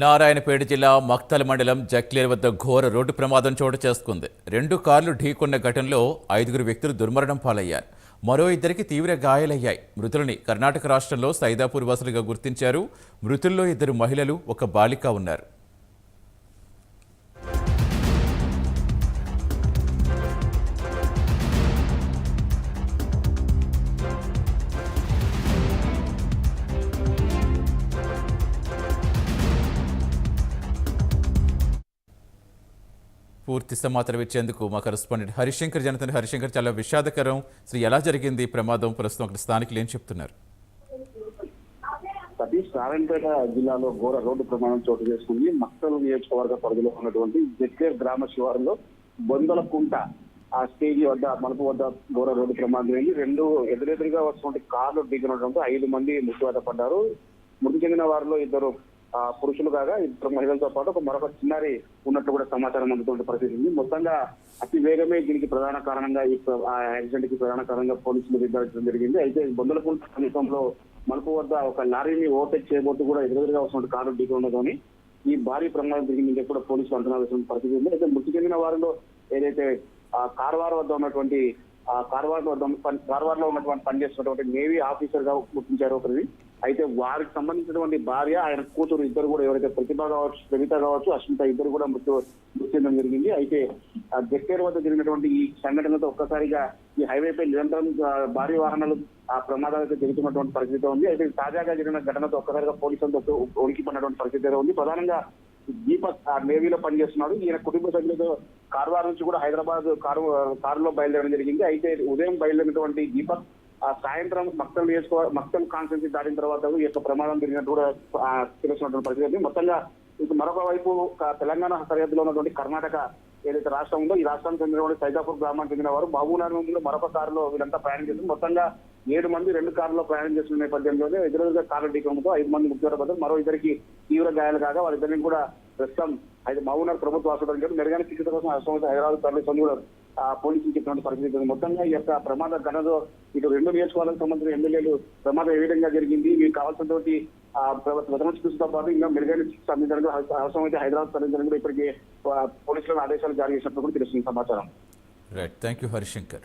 నారాయణపేట జిల్లా మక్తల్ మండలం జక్లేర్ వద్ద ఘోర రోడ్డు ప్రమాదం చోటు చేసుకుంది. రెండు కార్లు ఢీకొన్న ఘటనలో ఐదుగురు వ్యక్తులు దుర్మరణం పాలయ్యారు. మరో ఇద్దరికి తీవ్ర గాయాలయ్యాయి. మృతులని కర్ణాటక రాష్ట్రంలో సైదాపూర్ వాసులుగా గుర్తించారు. మృతుల్లో ఇద్దరు మహిళలు ఒక బాలిక ఉన్నారు. పూర్తి సమాచారం ఇచ్చేందుకు మా కరస్పాండెంట్ హరిశంకర్ జనతని హరిశంకర్ చాలా విషాదకరం. శ్రీ ఎలా జరిగింది ఈ ప్రమాదం? ప్రస్తుతం అక్కడ స్థానికులు ఏం చెప్తున్నారు? సతీష్ నారాయణపేట జిల్లాలో ఘోర రోడ్డు ప్రమాదం చోటు చేసుకుంది. మక్తల్ నియోజకవర్గ పరిధిలో ఉన్నటువంటి జగ్గేర్ గ్రామ శివారులో బొందల కుంట ఆ స్టేజీ వద్ద మలుపు వద్ద ఘోర రోడ్డు ప్రమాదం అయింది రెండు ఎదురెదురుగా వస్తున్న కార్లు ఢీకొనడంతో ఐదు మంది మృత్యువాత పడ్డారు మృతి చెందిన వారిలో ఇద్దరు పురుషులు కాగా ఇద్దరు మహిళలతో పాటు ఒక మరొక చిన్నారి ఉన్నట్టు కూడా సమాచారం అందుతున్న పరిస్థితి ఉంది. మొత్తంగా అతి వేగమే దీనికి ప్రధాన కారణంగా ఈ యాక్సిడెంట్కి ప్రధాన కారణంగా పోలీసులు నిర్ధారించడం జరిగింది. అయితే బొందలపూల్ సమీపంలో మలుపు వద్ద ఒక లారీని ఓవర్టేక్ చేయబోతూ కూడా ఎదురెదురుగా వస్తున్న కారు ఢీకొనడంతోని ఈ భారీ ప్రమాదం జరిగింది కూడా పోలీసులు అంచనా వేసిన పరిస్థితి ఉంది. అయితే మృతి చెందిన వారిలో ఏదైతే ఆ కార్వార్ వద్ద ఉన్నటువంటి ఆ కార్వార్ వద్ద పని- కార్వార్లో ఉన్నటువంటి పనిచేస్తున్నటువంటి నేవీ ఆఫీసర్గా గుర్తించారు ఒకరిని. అయితే వారికి సంబంధించినటువంటి భార్య ఆయన కూతురు ఇద్దరు కూడా ఎవరైతే ప్రతిభ కావచ్చు ప్రవిత కావచ్చు అశ్మిత ఇద్దరు కూడా మృత్యు మృతి చెందడం జరిగింది. అయితే ఆ వద్ద జరిగినటువంటి ఈ సంఘటనతో ఒక్కసారిగా ఈ హైవే పై నిరంతరం భారీ వాహనాలు ఆ ప్రమాదాలకు జరుగుతున్నటువంటి పరిస్థితి ఉంది. అయితే తాజాగా జరిగిన ఘటనతో ఒక్కసారిగా పోలీసులతో ఉనికి పడినటువంటి పరిస్థితి ఉంది. ప్రధానంగా దీపక్ ఆ నేవీలో పనిచేస్తున్నాడు. ఈయన కుటుంబ సభ్యులతో కార్వార్ నుంచి కూడా హైదరాబాద్ కారు కారులో బయలుదేరడం జరిగింది. అయితే ఉదయం బయలుదేరినటువంటి దీపక్ సాయంత్రం మక్తల్ వేసుకో మక్తల్ కాన్స్టెన్సీ దాటిన తర్వాత ఈ యొక్క ప్రమాదం జరిగినట్టు కూడా తెలుసుకున్నటువంటి తెలుస్తున్నటువంటి పరిస్థితి మొత్తంగా ఇక మరొక వైపు తెలంగాణ సరిహద్దులో ఉన్నటువంటి కర్ణాటక ఏదైతే రాష్ట్రం ఉందో ఈ రాష్ట్రానికి చెందినటువంటి సైదాపూర్ గ్రామానికి చెందిన వారు మహబూబ్నగర్ మరొక కారులో వీళ్ళంతా ప్రయాణం చేసి మొత్తంగా ఏడు మంది రెండు కార్లలో ప్రయాణం చేస్తున్న నేపథ్యంలోనే ఎదురుగా కార్ల ఢీకంతో ఐదు మంది ముగ్గురు పడ్డారు మరో ఇద్దరికి తీవ్ర గాయాలు కాగా వారిద్దరిని కూడా ప్రస్తుతం అయితే మహబూబ్నగర్ ప్రభుత్వ ఆసుపత్రి మెరుగైన చికిత్స కోసం అసలు హైదరాబాద్ తరలిస్తుంది కూడా పోలీసులు చెప్పినటువంటి పరిస్థితి మొత్తంగా ఈ యొక్క ప్రమాద ఘటనలో ఇటు రెండు నియోజకవర్గాలకు సంబంధించిన ఎమ్మెల్యేలు ప్రమాదం ఏ విధంగా జరిగింది? మీకు కావాల్సినటువంటి ఆ, ప్రథమ చికిత్సతో పాటు ఇంకా మెరుగైన చికిత్స అందించడానికి అవస- అవసరమైతే హైదరాబాద్ తరలించడానికి కూడా ఇప్పటికే పోలీసులను పోలీసులకు ఆదేశాలు జారీ చేసినట్టు కూడా తెలుస్తుంది సమాచారం. Right thank you Harishankar